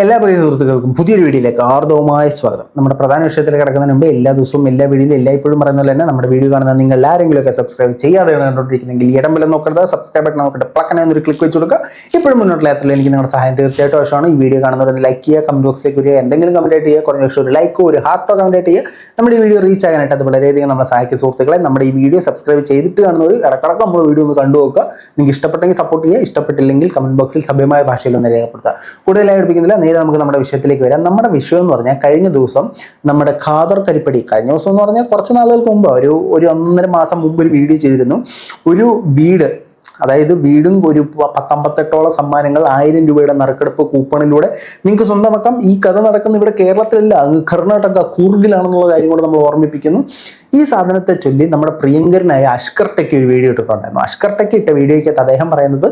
എല്ലാ പ്രിയ സുഹൃത്തുക്കൾക്കും പുതിയൊരു വീഡിയോയിലേക്ക് ആർദവമായ സ്വാഗതം. നമ്മുടെ പ്രധാന വിഷയത്തിൽ കിടക്കുന്നതിന് മുമ്പ് എല്ലാ ദിവസവും എല്ലാ വീഡിയോയിലും എല്ലായ്പ്പോഴും പറയുന്ന പോലെ തന്നെ നമ്മുടെ വീഡിയോ കാണുന്ന നിങ്ങൾ ആരെങ്കിലുമൊക്കെ സബ്സ്ക്രൈബ് ചെയ്യാതെ കണ്ടുകൊണ്ടിരിക്കുന്നെങ്കിൽ ഇടം വല്ല നോക്കരുത് സബ്സ്ക്രൈബ് ബട്ടൺ നോക്കട്ടെ പ്ലക്കനെ ഒരു ക്ലിക്ക് വെച്ച് കൊടുക്കുക. ഇപ്പോഴും മുന്നോട്ടുള്ള യാത്രയിൽ എനിക്ക് നിങ്ങളുടെ സഹായം തീർച്ചയായിട്ടും ആവശ്യമാണ്. ഈ വീഡിയോ കാണുന്നവർ ലൈക്ക് ചെയ്യുക കമന്റ് ബോക്സിലേക്ക് വരിക എന്തെങ്കിലും കമന്റ് ചെയ്യുക കുറഞ്ഞ പക്ഷേ ഒരു ലൈക്കോ ഒരു ഹാർട്ടോ കമന്റ് ചെയ്യുക. നമ്മുടെ ഈ വീഡിയോ റീച്ച് ആകാനായിട്ട് അത് വളരെയധികം നമ്മളെ സഹായിക്കും. സുഹൃത്തുക്കളെ നമ്മുടെ ഈ വീഡിയോ സബ്സ്ക്രൈബ് ചെയ്തിട്ട് കാണുന്നവർ ഇടക്കിടക്ക് നമ്മൾ വീഡിയോ ഒന്ന് കണ്ടു നോക്കുക. നിങ്ങൾക്ക് ഇഷ്ടപ്പെട്ടെങ്കിൽ സപ്പോർട്ട് ചെയ്യുക. ഇഷ്ടപ്പെട്ടില്ലെങ്കിൽ കമന്റ് ബോക്സിൽ സഭ്യമായ ഭാഷയിൽ ഒന്ന് രേഖപ്പെടുത്തുക. കൂടുതലായി എടുപ്പിക്കുന്നില്ല നേരെ നമുക്ക് നമ്മുടെ വിഷയത്തിലേക്ക് വരാം. നമ്മുടെ വിഷയം എന്ന് പറഞ്ഞാൽ കഴിഞ്ഞ ദിവസം നമ്മുടെ ഖാദർ കരിപ്പടി കഴിഞ്ഞ ദിവസം എന്ന് പറഞ്ഞാൽ കുറച്ച് നാളുകൾക്ക് മുമ്പ് ഒരു ഒരു ഒന്നര മാസം മുമ്പ് ഒരു വീഡിയോ ചെയ്തിരുന്നു. ഒരു വീട് അതായത് വീടും ഒരു പത്തമ്പത്തെട്ടോളം സമ്മാനങ്ങൾ ആയിരം രൂപയുടെ നറുക്കെടുപ്പ് കൂപ്പണിലൂടെ നിങ്ങൾക്ക് സ്വന്തമാക്കാം. ഈ കഥ നടക്കുന്ന ഇവിടെ കേരളത്തിലല്ല കർണാടക കൂർഗിലാണെന്നുള്ള കാര്യം കൂടെ നമ്മൾ ഓർമ്മിപ്പിക്കുന്നു. ഈ സാധനത്തെ ചൊല്ലി നമ്മുടെ പ്രിയങ്കരനായ അഷ്കർ ടെക്ക് ഒരു വീഡിയോ ഇട്ടിട്ടുണ്ടായിരുന്നു. അഷ്കർ ടെക്ക് ഇട്ട വീഡിയോയ്ക്കകത്ത് അദ്ദേഹം പറയുന്നത്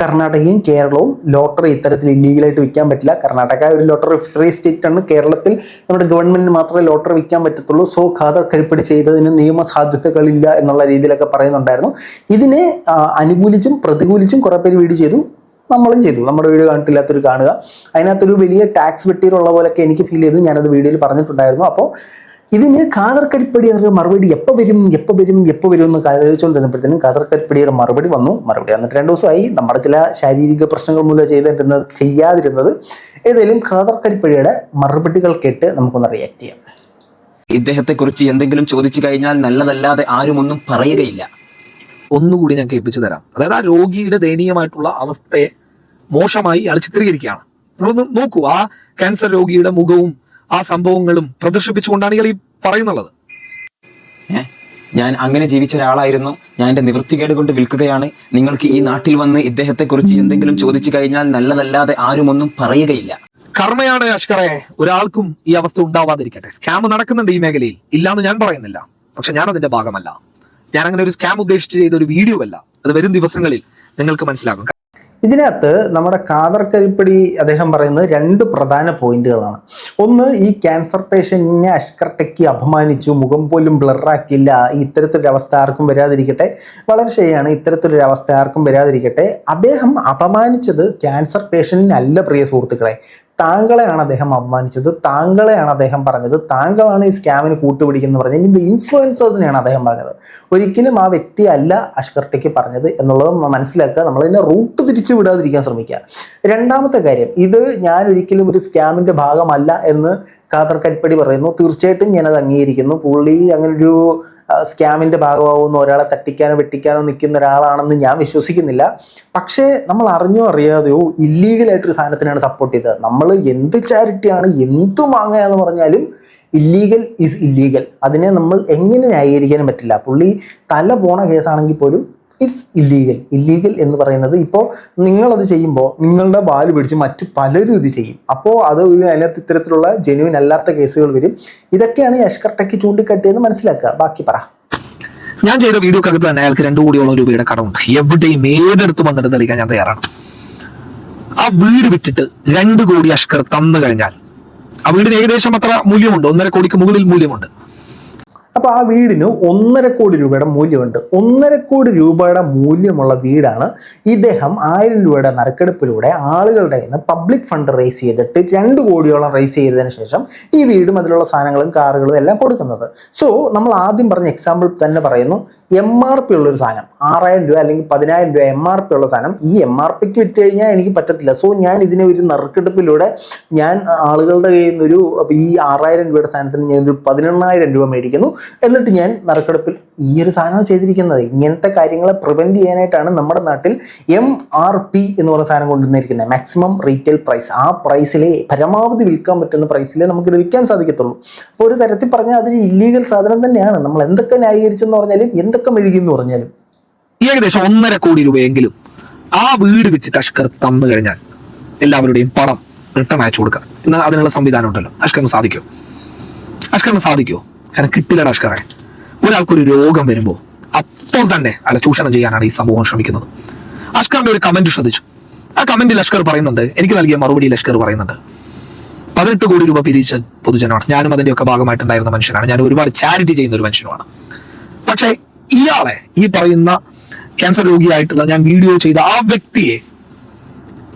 കർണാടകയും കേരളവും ലോട്ടറി ഇത്തരത്തിൽ ഇല്ലീഗലായിട്ട് വിൽക്കാൻ പറ്റില്ല. കർണാടക ഒരു ലോട്ടറി ഫ്രീ സ്റ്റേറ്റ് ആണ്. കേരളത്തിൽ നമ്മുടെ ഗവൺമെന്റിന് മാത്രമേ ലോട്ടറി വിൽക്കാൻ പറ്റത്തുള്ളൂ. സോ ഖാദർ കരിപ്പടി ചെയ്തതിന് നിയമസാധ്യതകളില്ല എന്നുള്ള രീതിയിലൊക്കെ പറയുന്നുണ്ടായിരുന്നു. ഇതിനെ അനുകൂലിച്ചും പ്രതികൂലിച്ചും കുറേ പേര് വീഡിയോ ചെയ്തു. നമ്മളും ചെയ്തു. നമ്മുടെ വീഡിയോ കണ്ടിട്ടില്ലാത്തൊരു കാണുക. അതിനകത്തൊരു വലിയ ടാക്സ് വെട്ടിയിലുള്ള പോലെയൊക്കെ എനിക്ക് ഫീൽ ചെയ്തു. ഞാനത് വീഡിയോയിൽ പറഞ്ഞിട്ടുണ്ടായിരുന്നു. അപ്പോൾ ഇതിന് ഖാദർ കരിപ്പടി ഒരു മറുപടി എപ്പോൾ വരും എപ്പോൾ വരും എപ്പോൾ വരും എന്ന് ആലോചിച്ചുകൊണ്ടിരുന്നപ്പോഴത്തേനും ഖാദർ കരിപ്പടിയുടെ മറുപടി വന്നു. മറുപടി വന്നിട്ട് രണ്ട് ദിവസമായി നമ്മുടെ ചില ശാരീരിക പ്രശ്നങ്ങൾ മൂലം ചെയ്തിരുന്നത് ചെയ്യാതിരുന്നത്. ഏതായാലും ഖാദർ കരിപ്പടിയുടെ മറുപടികൾ കേട്ട് നമുക്കൊന്ന് റിയാക്ട് ചെയ്യാം. ഇദ്ദേഹത്തെ കുറിച്ച് എന്തെങ്കിലും ചോദിച്ചു കഴിഞ്ഞാൽ നല്ലതല്ലാതെ ആരും ഒന്നും പറയുകയില്ല. ഒന്നുകൂടി ഞാൻ കേൾപ്പിച്ചു തരാം. അതായത് ആ രോഗിയുടെ ദയനീയമായിട്ടുള്ള അവസ്ഥയെ മോശമായി അയാൾ ചിത്രീകരിക്കുകയാണ്. നിങ്ങളൊന്ന് നോക്കൂ. ആ ക്യാൻസർ രോഗിയുടെ മുഖവും ആ സംഭവങ്ങളും പ്രദർശിപ്പിച്ചുകൊണ്ടാണ് ഇയാൾ ഈ പറയുന്നുള്ളത്. ഞാൻ അങ്ങനെ ജീവിച്ച ഒരാളായിരുന്നു. ഞാൻ എന്റെ നിവൃത്തികേട് കൊണ്ട് വിൽക്കുകയാണ്. നിങ്ങൾക്ക് ഈ നാട്ടിൽ വന്ന് ഇദ്ദേഹത്തെ കുറിച്ച് എന്തെങ്കിലും ചോദിച്ചു കഴിഞ്ഞാൽ നല്ലതല്ലാതെ ആരും ഒന്നും പറയുകയില്ല. കർമ്മയാണ് അഷ്കറെ. ഒരാൾക്കും ഈ അവസ്ഥ ഉണ്ടാവാതിരിക്കട്ടെ. സ്കാം നടക്കുന്നുണ്ട് ഈ മേഖലയിൽ. ഇല്ലാന്ന് ഞാൻ പറയുന്നില്ല. പക്ഷെ ഞാൻ അതിന്റെ ഭാഗമല്ല. ഞാൻ അങ്ങനെ ഒരു സ്കാം ഉദ്ദേശിച്ച് ചെയ്ത ഒരു വീഡിയോ അല്ല അത് വരും ദിവസങ്ങളിൽ നിങ്ങൾക്ക് മനസ്സിലാകും. ഇതിനകത്ത് നമ്മുടെ കാതർ കരിപ്പടി അദ്ദേഹം പറയുന്നത് രണ്ട് പ്രധാന പോയിന്റുകളാണ്. ഒന്ന് ഈ ക്യാൻസർ പേഷ്യന്റിനെ അഷ്കർട്ടയ്ക്ക് അപമാനിച്ചു മുഖം പോലും ബ്ലറാക്കില്ല ഇത്തരത്തിലൊരു അവസ്ഥ ആർക്കും വരാതിരിക്കട്ടെ. വളരെ ശരിയാണ് ഇത്തരത്തിലൊരു അവസ്ഥ ആർക്കും വരാതിരിക്കട്ടെ. അദ്ദേഹം അപമാനിച്ചത് ക്യാൻസർ പേഷ്യന്റിനല്ല പ്രിയ സുഹൃത്തുക്കളെ. താങ്കളെയാണ് അദ്ദേഹം അപമാനിച്ചത് താങ്കളെയാണ് അദ്ദേഹം പറഞ്ഞത് താങ്കളാണ് ഈ സ്കാമിന് കൂട്ടുപിടിക്കുന്നത് പറഞ്ഞത് ഇത് ഇൻഫ്ലുവൻസേഴ്സിനെയാണ് അദ്ദേഹം പറഞ്ഞത്. ഒരിക്കലും ആ വ്യക്തി അല്ല അഷ്കർട്ടയ്ക്ക് പറഞ്ഞത് എന്നുള്ളത് മനസ്സിലാക്കുക നമ്മളതിനെ റൂട്ട് തിരിച്ചു വിടാതിരിക്കാൻ ശ്രമിക്കുക. രണ്ടാമത്തെ കാര്യം ഇത് ഞാൻ ഒരിക്കലും ഒരു സ്കാമിന്റെ ഭാഗമല്ല എന്ന് കാതർ കരിപ്പടി പറയുന്നു. തീർച്ചയായിട്ടും ഞാനത് അംഗീകരിക്കുന്നു. പുള്ളി അങ്ങനെ ഒരു സ്കാമിന്റെ ഭാഗമാവുന്ന ഒരാളെ തട്ടിക്കാനോ വെട്ടിക്കാനോ നിൽക്കുന്ന ഒരാളാണെന്ന് ഞാൻ വിശ്വസിക്കുന്നില്ല. പക്ഷേ നമ്മൾ അറിഞ്ഞോ അറിയാതെയോ ഇല്ലീഗലായിട്ടൊരു സാധനത്തിനാണ് സപ്പോർട്ട് ചെയ്തത്. നമ്മൾ എന്ത് ചാരിറ്റിയാണ് എന്തു വാങ്ങുക എന്ന് പറഞ്ഞാലും ഇല്ലീഗൽ ഈസ് ഇല്ലീഗൽ അതിനെ നമ്മൾ എങ്ങനെ ന്യായീകരിക്കാനും പറ്റില്ല. പുള്ളി തല പോണ കേസാണെങ്കിൽ പോലും ഇറ്റ്സ് ഇല്ലീഗൽ. ഇല്ലീഗൽ എന്ന് പറയുന്നത് ഇപ്പോൾ നിങ്ങളത് ചെയ്യുമ്പോൾ നിങ്ങളുടെ ബാൽ പിടിച്ച് മറ്റു പലരും ഇത് ചെയ്യും. അപ്പോൾ അത് ഒരു അതിനകത്ത് ഇത്തരത്തിലുള്ള ജെന്യൂൻ അല്ലാത്ത കേസുകൾ വരും. ഇതൊക്കെയാണ് യഷ്കർ ടെക്ക് ടെക്കി ചൂണ്ടിക്കാട്ടിയെന്ന് മനസ്സിലാക്കുക. ബാക്കി പറ. ഞാൻ ചെയ്ത വീഡിയോക്കകത്ത് തന്നെ അയാൾക്ക് രണ്ടു കോടിയോളം രൂപയുടെ കടമുണ്ട്. എവിടെയും ഏതെടുത്ത് വന്നിട്ട് തെളിയിക്കാൻ ഞാൻ തയ്യാറാണ്. ആ വീട് വിട്ടിട്ട് രണ്ട് കോടി അഷ്കർ തന്നു കഴിഞ്ഞാൽ ആ വീടിന് ഏകദേശം അത്ര മൂല്യമുണ്ട്. ഒന്നര കോടിക്ക് മുകളിൽ മൂല്യമുണ്ട്. അപ്പോൾ ആ വീടിന് ഒന്നര കോടി രൂപയുടെ മൂല്യമുണ്ട്. ഒന്നര കോടി രൂപയുടെ മൂല്യമുള്ള വീടാണ് ഇദ്ദേഹം ആയിരം രൂപയുടെ നറുക്കെടുപ്പിലൂടെ ആളുകളുടെ നിന്ന് പബ്ലിക് ഫണ്ട് റേസ് ചെയ്തിട്ട് രണ്ട് കോടിയോളം റേസ് ചെയ്തതിന് ശേഷം ഈ വീടും അതിലുള്ള സാധനങ്ങളും കാറുകളും എല്ലാം കൊടുക്കുന്നത്. സോ നമ്മൾ ആദ്യം പറഞ്ഞ എക്സാമ്പിൾ തന്നെ പറയുന്നു. എം ആർ പി ഉള്ളൊരു സാധനം. ആറായിരം രൂപ അല്ലെങ്കിൽ പതിനായിരം രൂപ എം ആർ പി ഉള്ള സാധനം. ഈ എം ആർ പിക്ക് വിറ്റ് കഴിഞ്ഞാൽ എനിക്ക് പറ്റത്തില്ല. സോ ഞാൻ ഇതിനെ ഒരു നറുക്കെടുപ്പിലൂടെ ഞാൻ ആളുകളുടെ കയ്യിൽ നിന്നൊരു ഈ ആറായിരം രൂപയുടെ സാധനത്തിന് ഞാനൊരു പതിനെണ്ണായിരം രൂപ മേടിക്കുന്നു. എന്നിട്ട് ഞാൻ നറുക്കെടുപ്പിൽ ഈ ഒരു സാധനം ചെയ്തിരിക്കുന്നത്. ഇങ്ങനത്തെ കാര്യങ്ങളെ പ്രിവെന്റ് ചെയ്യാനായിട്ടാണ് നമ്മുടെ നാട്ടിൽ എം ആർ പി എന്ന് പറയുന്ന സാധനം കൊണ്ടുവന്നിരിക്കുന്നത്. മാക്സിമം റീറ്റെയിൽ പ്രൈസ് ആ പ്രൈസിലെ പരമാവധി വിൽക്കാൻ പറ്റുന്ന പ്രൈസിലേ നമുക്കിത് വിൽക്കാൻ സാധിക്കത്തുള്ളൂ. അപ്പോൾ ഒരു തരത്തിൽ പറഞ്ഞാൽ അതൊരു ഇല്ലീഗൽ സാധനം തന്നെയാണ്. നമ്മൾ എന്തൊക്കെ ന്യായീകരിച്ചെന്ന് പറഞ്ഞാലും എന്തൊക്കെ മെഴുകിയെന്ന് പറഞ്ഞാലും. ഏകദേശം ഒന്നര കോടി രൂപയെങ്കിലും ആ വീട് വിറ്റിട്ട് അഷ്കർ തന്നു കഴിഞ്ഞാൽ എല്ലാവരുടെയും പണം റിട്ടേൺ അയച്ചു കൊടുക്കാം. എന്നാൽ അതിനുള്ള സംവിധാനം ഉണ്ടല്ലോ. അഷ്കറിന് സാധിക്കുമോ? അഷ്കറിന് സാധിക്കുമോ? കാരണം കിട്ടില്ല അഷ്കറെ ഒരാൾക്കൊരു രോഗം വരുമ്പോൾ അപ്പോൾ തന്നെ അയാളെ ചൂഷണം ചെയ്യാനാണ് ഈ സമൂഹം ശ്രമിക്കുന്നത്. അഷ്കറിന്റെ ഒരു കമന്റ് ശ്രദ്ധിച്ചു. ആ കമന്റിൽ അഷ്കർ പറയുന്നുണ്ട് എനിക്ക് നൽകിയ മറുപടി ലഷ്കർ പറയുന്നുണ്ട് പതിനെട്ട് കോടി രൂപ പിരിച്ച പൊതുജനമാണ്. ഞാനും അതിന്റെ ഒക്കെ ഭാഗമായിട്ടുണ്ടായിരുന്ന മനുഷ്യനാണ്. ഞാൻ ഒരുപാട് ചാരിറ്റി ചെയ്യുന്ന ഒരു മനുഷ്യനുമാണ്. പക്ഷേ ഇയാളെ ഈ പറയുന്ന ക്യാൻസർ രോഗിയായിട്ടുള്ള ഞാൻ വീഡിയോ ചെയ്ത ആ വ്യക്തിയെ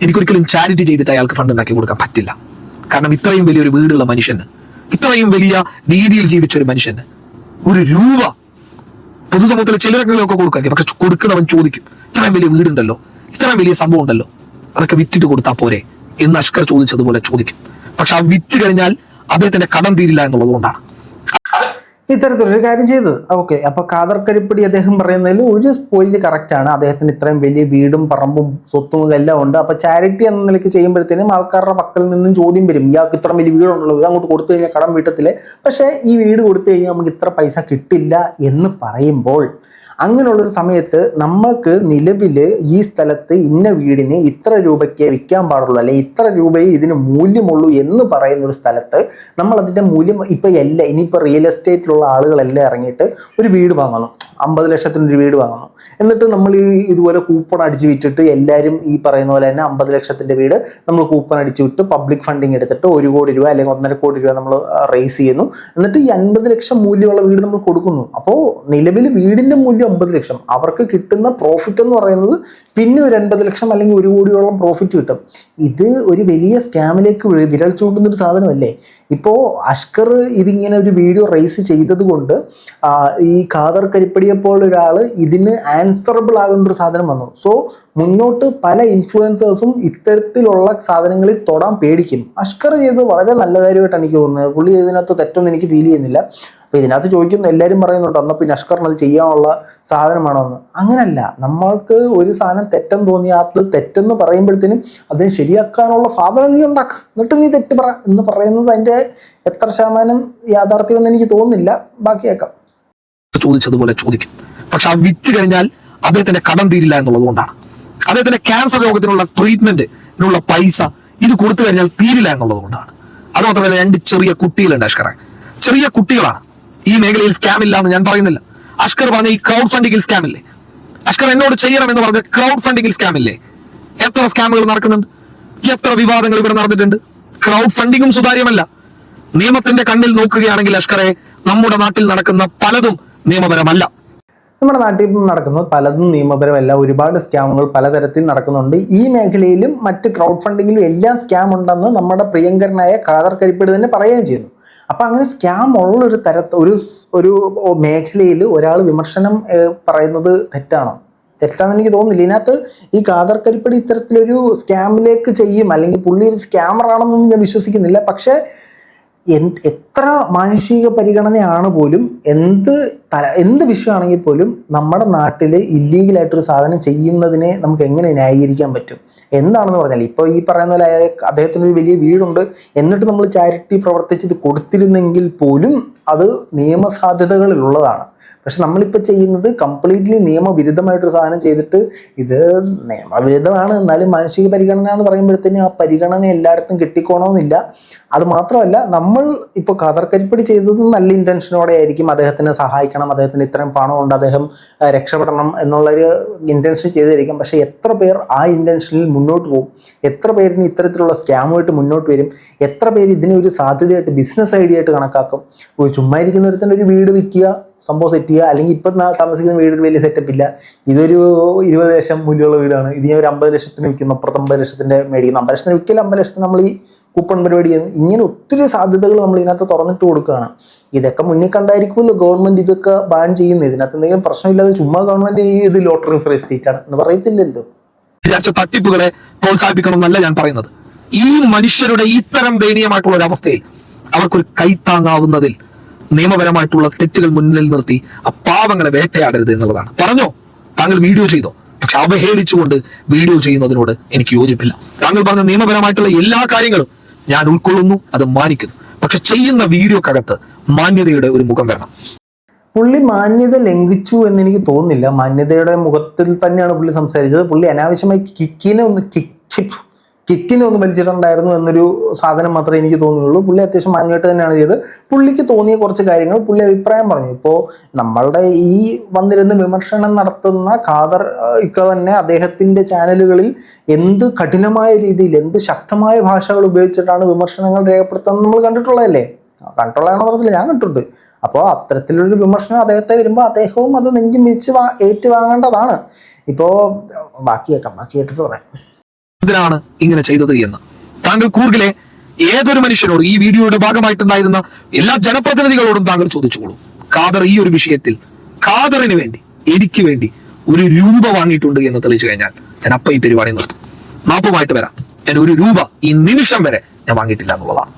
എനിക്കൊരിക്കലും ചാരിറ്റി ചെയ്തിട്ട് അയാൾക്ക് ഫണ്ട് ഉണ്ടാക്കി കൊടുക്കാൻ പറ്റില്ല. കാരണം ഇത്രയും വലിയൊരു വീടുള്ള മനുഷ്യന് ഇത്രയും വലിയ രീതിയിൽ ജീവിച്ച ഒരു മനുഷ്യന് ഒരു രൂപ പൊതുസമൂഹത്തിലെ ചിലരൊക്കെ കൊടുക്കാൻ പക്ഷെ കൊടുക്കുന്നവൻ ചോദിക്കും ഇത്രയും വലിയ വീടുണ്ടല്ലോ ഇത്രയും വലിയ സംഭവം ഉണ്ടല്ലോ അതൊക്കെ വിറ്റിട്ട് കൊടുത്താൽ പോരെ? എന്ന് അഷ്കർ ചോദിച്ചതുപോലെ ചോദിക്കും. പക്ഷെ ആ വിറ്റ് കഴിഞ്ഞാൽ അദ്ദേഹത്തിന്റെ കടം തീരില്ല എന്നുള്ളത് കൊണ്ടാണ് ഇത്തരത്തിലൊരു കാര്യം ചെയ്തത്. ഓക്കെ അപ്പൊ ഖാദർ കരിപ്പടി അദ്ദേഹം പറയുന്നതിൽ ഒരു പോയിന്റ് ആണ്. അദ്ദേഹത്തിന് ഇത്രയും വലിയ വീടും പറമ്പും സ്വത്തും എല്ലാം ഉണ്ട്. അപ്പൊ ചാരിറ്റി എന്ന നിലയ്ക്ക് ചെയ്യുമ്പോഴത്തേനും ആൾക്കാരുടെ പക്കൽ നിന്നും ചോദ്യം വരും. ഇയാൾക്ക് ഇത്ര വലിയ വീടുണ്ടല്ലോ ഇത് അങ്ങോട്ട് കൊടുത്തു കഴിഞ്ഞാൽ കടം വീട്ടത്തില്ലേ പക്ഷേ ഈ വീട് കൊടുത്തു കഴിഞ്ഞാൽ നമുക്ക് ഇത്ര പൈസ കിട്ടില്ല എന്ന് പറയുമ്പോൾ അങ്ങനെയുള്ളൊരു സമയത്ത് നമ്മൾക്ക് നിലവിൽ ഈ സ്ഥലത്ത് ഇന്ന വീടിന് ഇത്ര രൂപയ്ക്ക് വിൽക്കാൻ പാടുള്ളൂ അല്ലെങ്കിൽ ഇത്ര രൂപയെ ഇതിന് മൂല്യമുള്ളൂ എന്ന് പറയുന്ന ഒരു സ്ഥലത്ത് നമ്മൾ അതിന്റെ മൂല്യം ഇപ്പം എല്ലാ ഇനിയിപ്പോൾ റിയൽ എസ്റ്റേറ്റിലുള്ള ആളുകളെല്ലാം ഇറങ്ങിയിട്ട് ഒരു വീട് വാങ്ങുന്നു അമ്പത് ലക്ഷത്തിന് ഒരു വീട് വാങ്ങുന്നു. എന്നിട്ട് നമ്മൾ ഈ ഇതുപോലെ കൂപ്പൺ അടിച്ച് വിറ്റിട്ട് എല്ലാവരും ഈ പറയുന്ന പോലെ തന്നെ അമ്പത് ലക്ഷത്തിന്റെ വീട് നമ്മൾ കൂപ്പൺ അടിച്ച് വിട്ട് പബ്ലിക് ഫണ്ടിങ് എടുത്തിട്ട് ഒരു കോടി രൂപ അല്ലെങ്കിൽ ഒന്നര കോടി രൂപ നമ്മൾ റേസ് ചെയ്യുന്നു. എന്നിട്ട് ഈ അൻപത് ലക്ഷം മൂല്യമുള്ള വീട് നമ്മൾ കൊടുക്കുന്നു. അപ്പോൾ നിലവിൽ വീടിന്റെ മൂല്യം അമ്പത് ലക്ഷം. അവർക്ക് കിട്ടുന്ന പ്രോഫിറ്റ് എന്ന് പറയുന്നത് പിന്നെ ഒരു അൻപത് ലക്ഷം അല്ലെങ്കിൽ ഒരു കോടിയോളം പ്രോഫിറ്റ് കിട്ടും. ഇത് ഒരു വലിയ സ്കാമിലേക്ക് വിരൽ ചൂണ്ടുന്ന ഒരു സാധനമല്ലേ? ഇപ്പോൾ അഷ്കർ ഇതിങ്ങനെ ഒരു വീഡിയോ റേസ് ചെയ്തത് കൊണ്ട് ഈ ഖാദർ കരിപ്പടിയെ പോലെ ഒരാൾ ഇതിന് ആൻസറബിൾ ആകേണ്ട ഒരു സാധനം വന്നു. സോ മുന്നോട്ട് പല ഇൻഫ്ലുവൻസേഴ്സും ഇത്തരത്തിലുള്ള സാധനങ്ങളിൽ തൊടാൻ പേടിക്കും. അഷ്കർ ചെയ്തത് വളരെ നല്ല കാര്യമായിട്ടാണ് എനിക്ക് തോന്നുന്നത്. പുള്ളി ഇതിനകത്ത് തെറ്റൊന്നും എനിക്ക് ഫീൽ ചെയ്യുന്നില്ല. അപ്പോൾ ഇതിനകത്ത് ചോദിക്കുന്ന എല്ലാവരും പറയുന്നുണ്ട് എന്നാൽ പിന്നെ അഷ്കറിന് അത് ചെയ്യാനുള്ള സാധനമാണോ എന്ന്. അങ്ങനല്ല. നമ്മൾക്ക് ഒരു സാധനം തെറ്റെന്ന് തോന്നിയാൽ അത് തെറ്റെന്ന് പറയുമ്പോഴത്തേനും അതിനെ ശരിയാക്കാനുള്ള സാധനം നീ ഉണ്ടാക്കുക എന്നിട്ട് നീ തെറ്റ് പറ എന്ന് പറയുന്നത് അതിന്റെ എത്ര ശതമാനം യാഥാർത്ഥ്യമെന്ന് എനിക്ക് തോന്നുന്നില്ല. ബാക്കിയേക്കാം. ചോദിച്ചതുപോലെ ചോദിക്കും. പക്ഷെ ആ വിറ്റ് കഴിഞ്ഞാൽ അദ്ദേഹത്തിന്റെ കടം തീരില്ല എന്നുള്ളത് കൊണ്ടാണ്. അദ്ദേഹത്തിന്റെ ക്യാൻസർ രോഗത്തിനുള്ള ട്രീറ്റ്മെന്റ് ഇതിനുള്ള പൈസ ഇത് കൊടുത്തു കഴിഞ്ഞാൽ തീരില്ല എന്നുള്ളത് കൊണ്ടാണ്. അത് മാത്രമല്ല രണ്ട് ചെറിയ കുട്ടികളുണ്ട് അഷ്കറെ. ചെറിയ കുട്ടികളാണ്. ഈ മേഖലയിൽ സ്കാം ഇല്ല എന്ന് ഞാൻ പറയുന്നില്ല. അഷ്കർ പറഞ്ഞ ഈ ക്രൗഡ് ഫണ്ടിങ്ങിൽ സ്കാം ഇല്ലേ? അഷ്കർ എന്നോട് ചെയ്യണം എന്ന് പറഞ്ഞ ക്രൗഡ് ഫണ്ടിങ്ങിൽ സ്കാം ഇല്ലേ? എത്ര സ്കാമുകൾ നടക്കുന്നുണ്ട്? എത്ര വിവാദങ്ങൾ ഇവിടെ നടന്നിട്ടുണ്ട്? ക്രൗഡ് ഫണ്ടിങ്ങും സുതാര്യമല്ല. നിയമത്തിന്റെ കണ്ണിൽ നോക്കുകയാണെങ്കിൽ അഷ്കറെ നമ്മുടെ നാട്ടിൽ നടക്കുന്ന പലതും നിയമപരമല്ല. നമ്മുടെ നാട്ടിൽ നടക്കുന്നത് പലതും നിയമപരമല്ല. ഒരുപാട് സ്കാമുകൾ പലതരത്തിൽ നടക്കുന്നുണ്ട്. ഈ മേഖലയിലും മറ്റ് ക്രൗഡ് ഫണ്ടിങ്ങിലും എല്ലാം സ്കാം ഉണ്ടെന്ന് നമ്മുടെ പ്രിയങ്കരനായ ഖാദർ കരിപ്പടി തന്നെ പറയുകയും ചെയ്യുന്നു. അപ്പം അങ്ങനെ സ്കാം ഉള്ള ഒരു തരത്ത് ഒരു ഒരു മേഖലയിൽ ഒരാൾ വിമർശനം പറയുന്നത് തെറ്റാണോ? തെറ്റാന്ന് എനിക്ക് തോന്നുന്നില്ല. ഇതിനകത്ത് ഈ ഖാദർ കരിപ്പടി ഇത്തരത്തിലൊരു സ്കാമിലേക്ക് ചെയ്യും. അല്ലെങ്കിൽ പുള്ളി ഒരു സ്കാമർ ആണെന്നൊന്നും ഞാൻ വിശ്വസിക്കുന്നില്ല. പക്ഷേ എന്ത് എത്ര മാനുഷിക പരിഗണനയാണ് പോലും എന്ത് തല എന്ത് വിഷയമാണെങ്കിൽ പോലും നമ്മുടെ നാട്ടിൽ ഇല്ലീഗലായിട്ടൊരു സാധനം ചെയ്യുന്നതിനെ നമുക്ക് എങ്ങനെ ന്യായീകരിക്കാൻ പറ്റും? എന്താണെന്ന് പറഞ്ഞാൽ ഇപ്പോൾ ഈ പറയുന്ന പോലെ അദ്ദേഹത്തിനൊരു വലിയ വീടുണ്ട്. എന്നിട്ട് നമ്മൾ ചാരിറ്റി പ്രവർത്തിച്ചത് കൊടുത്തിരുന്നെങ്കിൽ പോലും അത് നിയമസാധ്യതകളിലുള്ളതാണ്. പക്ഷെ നമ്മളിപ്പോൾ ചെയ്യുന്നത് കംപ്ലീറ്റ്ലി നിയമവിരുദ്ധമായിട്ടൊരു സാധനം ചെയ്തിട്ട് ഇത് നിയമവിരുദ്ധമാണ്. എന്നാലും മാനുഷിക പരിഗണന എന്ന് പറയുമ്പോഴത്തേനും ആ പരിഗണന എല്ലായിടത്തും കിട്ടിക്കോണമെന്നില്ല അത് മാത്രമല്ല നമ്മൾ ഇപ്പോൾ കതർക്കരിപ്പടി കരിപ്പടി ചെയ്തത് നല്ല ഇന്റൻഷനോടെ ആയിരിക്കും അദ്ദേഹത്തിന് സഹായിക്കണം അദ്ദേഹത്തിന് ഇത്രയും പണമുണ്ട് അദ്ദേഹം രക്ഷപ്പെടണം എന്നുള്ളൊരു ഇന്റൻഷൻ ചെയ്തിരിക്കും. പക്ഷേ എത്ര പേർ ആ ഇന്റൻഷനിൽ മുന്നോട്ട് പോകും? എത്ര പേരിന് ഇത്തരത്തിലുള്ള സ്കാമുമായിട്ട് മുന്നോട്ട് വരും? എത്ര പേര് ഇതിനൊരു സാധ്യതയായിട്ട് ബിസിനസ് ഐഡിയ ആയിട്ട് കണക്കാക്കും? ചുമ്മാ ഇരിക്കുന്ന ഒരു വീട് വിൽക്കുക സംഭവം സെറ്റ് ചെയ്യുക അല്ലെങ്കിൽ ഇപ്പം താമസിക്കുന്ന വീട് വലിയ സെറ്റപ്പ് ഇല്ല. ഇതൊരു ഇരുപത് ലക്ഷം മൂല്യമുള്ള വീടാണ്. ഇത് ഞാൻ ഒരു അമ്പത് ലക്ഷത്തിന് വിൽക്കുന്നു അപ്പുറത്ത് അമ്പത് ലക്ഷത്തിന്റെ മേടിക്കുന്നു. അമ്പത് ലക്ഷത്തിന് വിൽക്കില്ല അമ്പത് ലക്ഷത്തിന് നമ്മൾ ഈ കൂപ്പൺ പരിപാടി ഇങ്ങനെ ഒത്തിരി സാധ്യതകൾ നമ്മൾ ഇതിനകത്ത് തുറന്നിട്ട് കൊടുക്കുകയാണ്. ഇതൊക്കെ മുന്നിൽ കണ്ടായിരിക്കുമല്ലോ ഗവൺമെന്റ് ഇതൊക്കെ ബാൻ ചെയ്യുന്നത്. ഇതിനകത്ത് എന്തെങ്കിലും പ്രശ്നമില്ലാതെ ചുമ്മാ ഗവൺമെന്റ് ഈ ഇത് ലോട്ടറി ഫ്രീ സ്റ്റേറ്റ് ആണ് എന്ന് പറയത്തില്ലല്ലോ. വിചാരിച്ച തട്ടിപ്പുകളെ പ്രോത്സാഹിപ്പിക്കണം എന്നല്ല ഞാൻ പറയുന്നത്. ഈ മനുഷ്യരുടെ ഇത്തരം ദയനീയമായിട്ടുള്ള ഒരു അവസ്ഥയിൽ അവർക്കൊരു കൈത്താങ്ങാവുന്നതിൽ നിയമപരമായിട്ടുള്ള തെറ്റുകൾ മുന്നിൽ നിർത്തി ആ പാവങ്ങളെ വേട്ടയാടരുത് എന്നുള്ളതാണ്. പറഞ്ഞോ? താങ്കൾ വീഡിയോ ചെയ്തോ? പക്ഷെ അവഹേളിച്ചുകൊണ്ട് വീഡിയോ ചെയ്യുന്നതിനോട് എനിക്ക് യോജിപ്പില്ല. താങ്കൾ പറഞ്ഞ നിയമപരമായിട്ടുള്ള എല്ലാ കാര്യങ്ങളും ഞാൻ ഉൾക്കൊള്ളുന്നു അത് മാനിക്കുന്നു. പക്ഷെ ചെയ്യുന്ന വീഡിയോക്കകത്ത് മാന്യതയുടെ ഒരു മുഖം വരണം. പുള്ളി മാന്യത ലംഘിച്ചു എന്ന് എനിക്ക് തോന്നുന്നില്ല. മാന്യതയുടെ മുഖത്തിൽ തന്നെയാണ് പുള്ളി സംസാരിച്ചത്. പുള്ളി അനാവശ്യമായി കിക്കിനെ ഒന്ന് കിക്ക് കിക്കിനെ ഒന്ന് വലിച്ചിട്ടുണ്ടായിരുന്നു എന്നൊരു സാധനം മാത്രമേ എനിക്ക് തോന്നുന്നുള്ളൂ. പുള്ളി അത്യാവശ്യം മാന്യമായിട്ട് തന്നെയാണ് ചെയ്തത്. പുള്ളിക്ക് തോന്നിയ കുറച്ച് കാര്യങ്ങൾ പുള്ളി അഭിപ്രായം പറഞ്ഞു. ഇപ്പോൾ നമ്മളുടെ ഈ വന്നിരുന്ന് വിമർശനം നടത്തുന്ന ഖാദർ ഇക്ക തന്നെ അദ്ദേഹത്തിന്റെ ചാനലുകളിൽ എന്ത് കഠിനമായ രീതിയിൽ എന്ത് ശക്തമായ ഭാഷകൾ ഉപയോഗിച്ചിട്ടാണ് വിമർശനങ്ങൾ രേഖപ്പെടുത്തുന്നത് നമ്മൾ കണ്ടിട്ടുള്ളതല്ലേ? കണ്ടിട്ടുള്ളതാണെന്ന് പറഞ്ഞില്ല ഞാൻ കണ്ടിട്ടുണ്ട്. അപ്പോൾ അത്തരത്തിലൊരു വിമർശനം അദ്ദേഹത്തെ വരുമ്പോൾ അദ്ദേഹവും അത് നെഞ്ചും മിരിച്ച് വാ ഏറ്റുവാങ്ങേണ്ടതാണ്. ഇപ്പോൾ ബാക്കി കേൾക്കാം. ബാക്കി കേട്ടിട്ട് പറയാം. എന്തിനാണ് ഇങ്ങനെ ചെയ്തത് എന്ന്? താങ്കൾ കൂർഗിലെ ഏതൊരു മനുഷ്യനോടും ഈ വീഡിയോയുടെ ഭാഗമായിട്ടുണ്ടായിരുന്ന എല്ലാ ജനപ്രതിനിധികളോടും താങ്കൾ ചോദിച്ചോളൂ ഖാദർ ഈ ഒരു വിഷയത്തിൽ ഖാദറിന് വേണ്ടി എനിക്ക് വേണ്ടി ഒരു രൂപ വാങ്ങിയിട്ടുണ്ട് എന്ന് തെളിയിച്ചു കഴിഞ്ഞാൽ ഞാൻ അപ്പം ഈ പരിപാടി നിർത്തും. മാപ്പുമായിട്ട് വരാം. ഞാൻ ഒരു രൂപ ഈ നിമിഷം വരെ ഞാൻ വാങ്ങിയിട്ടില്ല എന്നുള്ളതാണ്.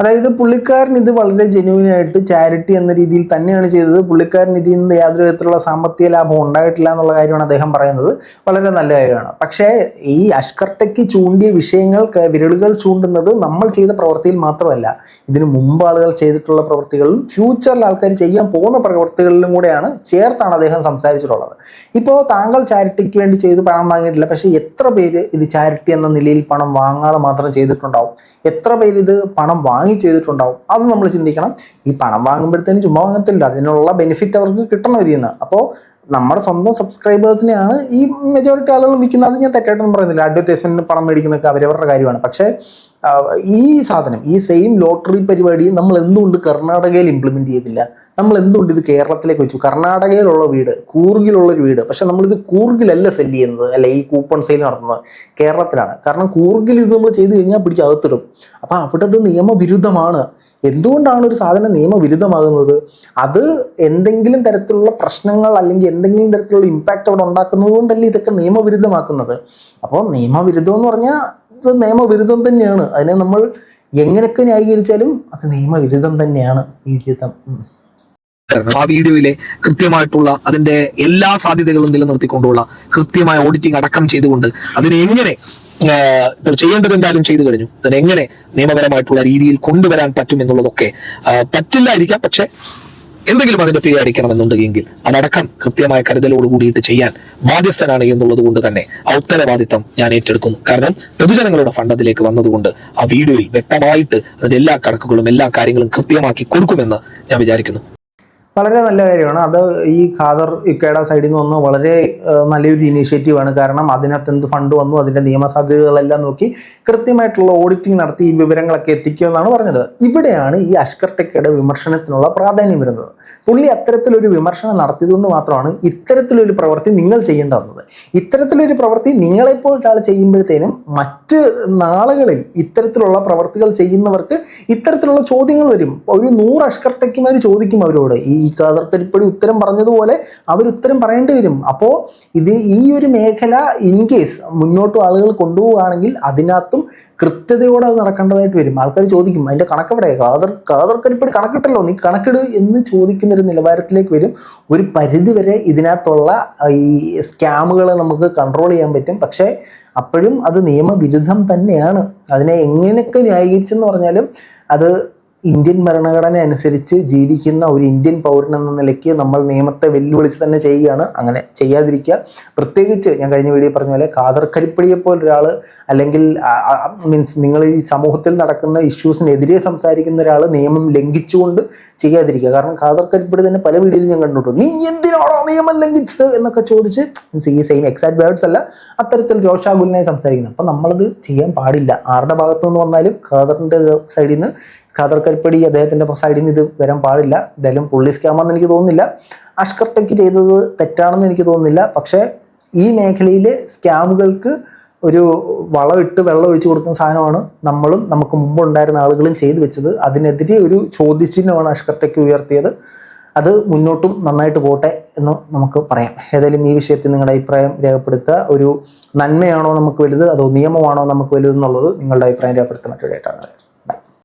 അതായത് പുള്ളിക്കാരൻ ഇത് വളരെ ജെന്യൂൻ ആയിട്ട് ചാരിറ്റി എന്ന രീതിയിൽ തന്നെയാണ് ചെയ്തത്. പുള്ളിക്കാരൻ ഇതിൽ നിന്ന് യാതൊരു വിധത്തിലുള്ള സാമ്പത്തിക ലാഭം ഉണ്ടായിട്ടില്ല എന്നുള്ള കാര്യമാണ് അദ്ദേഹം പറയുന്നത്. വളരെ നല്ല കാര്യമാണ്. പക്ഷേ ഈ അഷ്കർട്ടയ്ക്ക് ചൂണ്ടിയ വിഷയങ്ങൾ വിരലുകൾ ചൂണ്ടുന്നത് നമ്മൾ ചെയ്ത പ്രവൃത്തിയിൽ മാത്രമല്ല ഇതിനു മുമ്പ് ആളുകൾ ചെയ്തിട്ടുള്ള പ്രവൃത്തികളിലും ഫ്യൂച്ചറിൽ ആൾക്കാർ ചെയ്യാൻ പോകുന്ന പ്രവൃത്തികളിലും കൂടെയാണ് ചേർത്താണ് അദ്ദേഹം സംസാരിച്ചിട്ടുള്ളത്. ഇപ്പോൾ താങ്കൾ ചാരിറ്റിക്ക് വേണ്ടി ചെയ്ത് പണം വാങ്ങിയിട്ടില്ല. പക്ഷേ എത്ര പേര് ഇത് ചാരിറ്റി എന്ന നിലയിൽ പണം വാങ്ങാതെ മാത്രം ചെയ്തിട്ടുണ്ടാവും? എത്ര പേര് ഇത് പണം വാങ്ങി ചെയ്തിട്ടുണ്ടാവും. അത് നമ്മൾ ചിന്തിക്കണം. ഈ പണം വാങ്ങുമ്പോഴത്തേനും ചുമ്മാ വാങ്ങത്തില്ല. അതിനുള്ള ബെനിഫിറ്റ് അവർക്ക് കിട്ടണം ഇതിൽ നിന്ന്. അപ്പോൾ നമ്മുടെ സ്വന്തം സബ്സ്ക്രൈബേഴ്സിനെയാണ് ഈ മെജോറിറ്റി ആളുകൾ വിൽക്കുന്നത്. അത് ഞാൻ തെറ്റായിട്ടൊന്നും പറയുന്നില്ല. അഡ്വർടൈസ്മെന്റിന് പണം മേടിക്കുന്നതൊക്കെ അവരവരുടെ കാര്യമാണ്. പക്ഷേ ഈ സാധനം ഈ സെയിം ലോട്ടറി പരിപാടി നമ്മൾ എന്തുകൊണ്ട് കർണാടകയിൽ ഇംപ്ലിമെന്റ് ചെയ്തില്ല? നമ്മൾ എന്തുകൊണ്ട് ഇത് കേരളത്തിലേക്ക് വെച്ചു? കർണാടകയിലുള്ള വീട് കൂർഗിലുള്ള ഒരു വീട്. പക്ഷെ നമ്മളിത് കൂർഗിലല്ല സെൽ ചെയ്യുന്നത് അല്ല ഈ കൂപ്പൺ സെയിൽ നടത്തുന്നത് കേരളത്തിലാണ്. കാരണം കൂർഗിൽ ഇത് നമ്മൾ ചെയ്തു കഴിഞ്ഞാൽ പിടിച്ച് അകത്തിടും. അപ്പം അവിടെ ഇത് നിയമവിരുദ്ധമാണ്. എന്തുകൊണ്ടാണ് ഒരു സാധനം നിയമവിരുദ്ധമാകുന്നത്? അത് എന്തെങ്കിലും തരത്തിലുള്ള പ്രശ്നങ്ങൾ അല്ലെങ്കിൽ എന്തെങ്കിലും തരത്തിലുള്ള ഇമ്പാക്റ്റ് അവിടെ ഉണ്ടാക്കുന്നത് കൊണ്ടല്ലേ ഇതൊക്കെ നിയമവിരുദ്ധമാക്കുന്നത്? അപ്പോൾ നിയമവിരുദ്ധം എന്ന് പറഞ്ഞാൽ ഇത് നിയമവിരുദ്ധം തന്നെയാണ്. അതിനെ നമ്മൾ എങ്ങനെയൊക്കെ ന്യായീകരിച്ചാലും അത് നിയമവിരുദ്ധം തന്നെയാണ് വിരുദ്ധം. ആ വീഡിയോയിലെ കൃത്യമായിട്ടുള്ള അതിന്റെ എല്ലാ സാധ്യതകളും നിലനിർത്തിക്കൊണ്ടുള്ള കൃത്യമായ ഓഡിറ്റിംഗ് അടക്കം ചെയ്തുകൊണ്ട് അതിനെ എങ്ങനെ ചെയ്യേണ്ടത് എന്തായാലും ചെയ്തു കഴിഞ്ഞു. അതിനെങ്ങനെ നിയമപരമായിട്ടുള്ള രീതിയിൽ കൊണ്ടുവരാൻ പറ്റും എന്നുള്ളതൊക്കെ പറ്റില്ലായിരിക്കാം. പക്ഷെ എന്തെങ്കിലും അതിന്റെ പിഴ അടിക്കണമെന്നുണ്ടെങ്കിൽ അതടക്കം കൃത്യമായ കരുതലോട് കൂടിയിട്ട് ചെയ്യാൻ ബാധ്യസ്ഥനാണ് എന്നുള്ളത് കൊണ്ട് തന്നെ ആ ഉത്തരവാദിത്തം ഞാൻ ഏറ്റെടുക്കുന്നു. കാരണം പൊതുജനങ്ങളുടെ ഫണ്ട് അതിലേക്ക് വന്നതുകൊണ്ട് ആ വീഡിയോയിൽ വ്യക്തമായിട്ട് അതിന്റെ എല്ലാ കണക്കുകളും എല്ലാ കാര്യങ്ങളും കൃത്യമാക്കി കൊടുക്കുമെന്ന് ഞാൻ വിചാരിക്കുന്നു. വളരെ നല്ല കാര്യമാണ്. അത് ഈ ഖാദർ ഇക്കേഡ സൈഡിൽ നിന്ന് വന്ന വളരെ നല്ലൊരു ഇനീഷ്യേറ്റീവാണ് കാരണം അതിനകത്ത് എന്ത് ഫണ്ട് വന്നു അതിന്റെ നിയമസാധ്യതകളെല്ലാം നോക്കി കൃത്യമായിട്ടുള്ള ഓഡിറ്റിംഗ് നടത്തി ഈ വിവരങ്ങളൊക്കെ എത്തിക്കുമെന്നാണ് പറഞ്ഞത്. ഇവിടെയാണ് ഈ അഷ്കർ ടെക്കയുടെ വിമർശനത്തിനുള്ള പ്രാധാന്യം വരുന്നത്. പുള്ളി അത്തരത്തിലൊരു വിമർശനം നടത്തിയതുകൊണ്ട് മാത്രമാണ് ഇത്തരത്തിലൊരു പ്രവൃത്തി നിങ്ങൾ ചെയ്യേണ്ടി വന്നത് ഇത്തരത്തിലൊരു പ്രവൃത്തി നിങ്ങളെപ്പോലൊരാൾ ചെയ്യുമ്പോഴത്തേനും മറ്റ് നാളുകളിൽ ഇത്തരത്തിലുള്ള പ്രവർത്തികൾ ചെയ്യുന്നവർക്ക് ഇത്തരത്തിലുള്ള ചോദ്യങ്ങൾ വരും. ഒരു നൂറ് അഷ്കർ ചോദിക്കും അവരോട്. ഈ കാതർക്കരിപ്പടി ഉത്തരം പറഞ്ഞതുപോലെ അവർ ഉത്തരം പറയേണ്ടി വരും. അപ്പോൾ ഇത് ഈ ഒരു മേഖല ഇൻ കേസ് മുന്നോട്ട് ആളുകൾ കൊണ്ടുപോവുകയാണെങ്കിൽ അതിനകത്തും കൃത്യതയോടെ അത് നടക്കേണ്ടതായിട്ട് വരും. ആൾക്കാർ ചോദിക്കും അതിന്റെ കണക്കെവിടെ കാതർ കാതർക്കരിപ്പടി കണക്കിട്ടല്ലോ നീ കണക്കിട് എന്ന് ചോദിക്കുന്ന ഒരു നിലവാരത്തിലേക്ക് വരും. ഒരു പരിധിവരെ ഇതിനകത്തുള്ള ഈ സ്കാമുകളെ നമുക്ക് കൺട്രോൾ ചെയ്യാൻ പറ്റും. പക്ഷേ അപ്പോഴും അത് നിയമവിരുദ്ധം തന്നെയാണ്. അതിനെ എങ്ങനെയൊക്കെ ന്യായീകരിച്ചെന്ന് പറഞ്ഞാലും അത് ഇന്ത്യൻ ഭരണഘടന അനുസരിച്ച് ജീവിക്കുന്ന ഒരു ഇന്ത്യൻ പൗരൻ എന്ന നിലയ്ക്ക് നമ്മൾ നിയമത്തെ വെല്ലുവിളിച്ച് തന്നെ ചെയ്യുകയാണ്. അങ്ങനെ ചെയ്യാതിരിക്കുക. പ്രത്യേകിച്ച് ഞാൻ കഴിഞ്ഞ വീഡിയോ പറഞ്ഞ പോലെ ഖാദർ കരിപ്പടിയെ പോലെ ഒരാൾ അല്ലെങ്കിൽ മീൻസ് നിങ്ങൾ ഈ സമൂഹത്തിൽ നടക്കുന്ന ഇഷ്യൂസിനെതിരെ സംസാരിക്കുന്ന ഒരാൾ നിയമം ലംഘിച്ചുകൊണ്ട് ചെയ്യാതിരിക്കുക. കാരണം ഖാദർ കരിപ്പടി തന്നെ പല വീഡിയോയിലും ഞാൻ കണ്ടിട്ടു നീ എന്തിനാണോ നിയമം ലംഘിച്ചത്? എന്നൊക്കെ ചോദിച്ച് മീൻസ് ഈ സെയിം എക്സാക്ട് വേർഡ്സ് അല്ല അത്തരത്തിൽ രോഷാകുലനായി സംസാരിക്കുന്നത്. അപ്പം നമ്മളത് ചെയ്യാൻ പാടില്ല. ആരുടെ ഭാഗത്തു നിന്ന് വന്നാലും ഖാദറിന്റെ സൈഡിൽ നിന്ന് ഖാദർ കൽപ്പടി അദ്ദേഹത്തിന്റെ സൈഡിൽ നിന്ന് ഇത് വരാൻ പാടില്ല. എന്തായാലും പുള്ളി സ്കാമെന്ന് എനിക്ക് തോന്നുന്നില്ല. അഷ്കർ ടെക്ക് ചെയ്തത് തെറ്റാണെന്ന് എനിക്ക് തോന്നുന്നില്ല. പക്ഷേ ഈ മേഖലയിലെ സ്കാമുകൾക്ക് ഒരു വളമിട്ട് വെള്ളം ഒഴിച്ചു കൊടുക്കുന്ന സാധനമാണ് നമ്മളും നമുക്ക് മുമ്പ് ഉണ്ടായിരുന്ന ആളുകളും ചെയ്തു വെച്ചത്. അതിനെതിരെ ഒരു ചോദ്യചിഹ്നമാണ് അഷ്കർ ടെക്ക് ഉയർത്തിയത്. അത് മുന്നോട്ടും നന്നായിട്ട് പോട്ടെ എന്ന് നമുക്ക് പറയാം. ഏതായാലും ഈ വിഷയത്തിൽ നിങ്ങളുടെ അഭിപ്രായം രേഖപ്പെടുത്തുക. ഒരു നന്മയാണോ നമുക്ക് വലുത്? അതോ നിയമമാണോ നമുക്ക് വലുത് എന്നുള്ളത് നിങ്ങളുടെ അഭിപ്രായം രേഖപ്പെടുത്തുന്ന മറ്റൊരു ഡേറ്റാണ്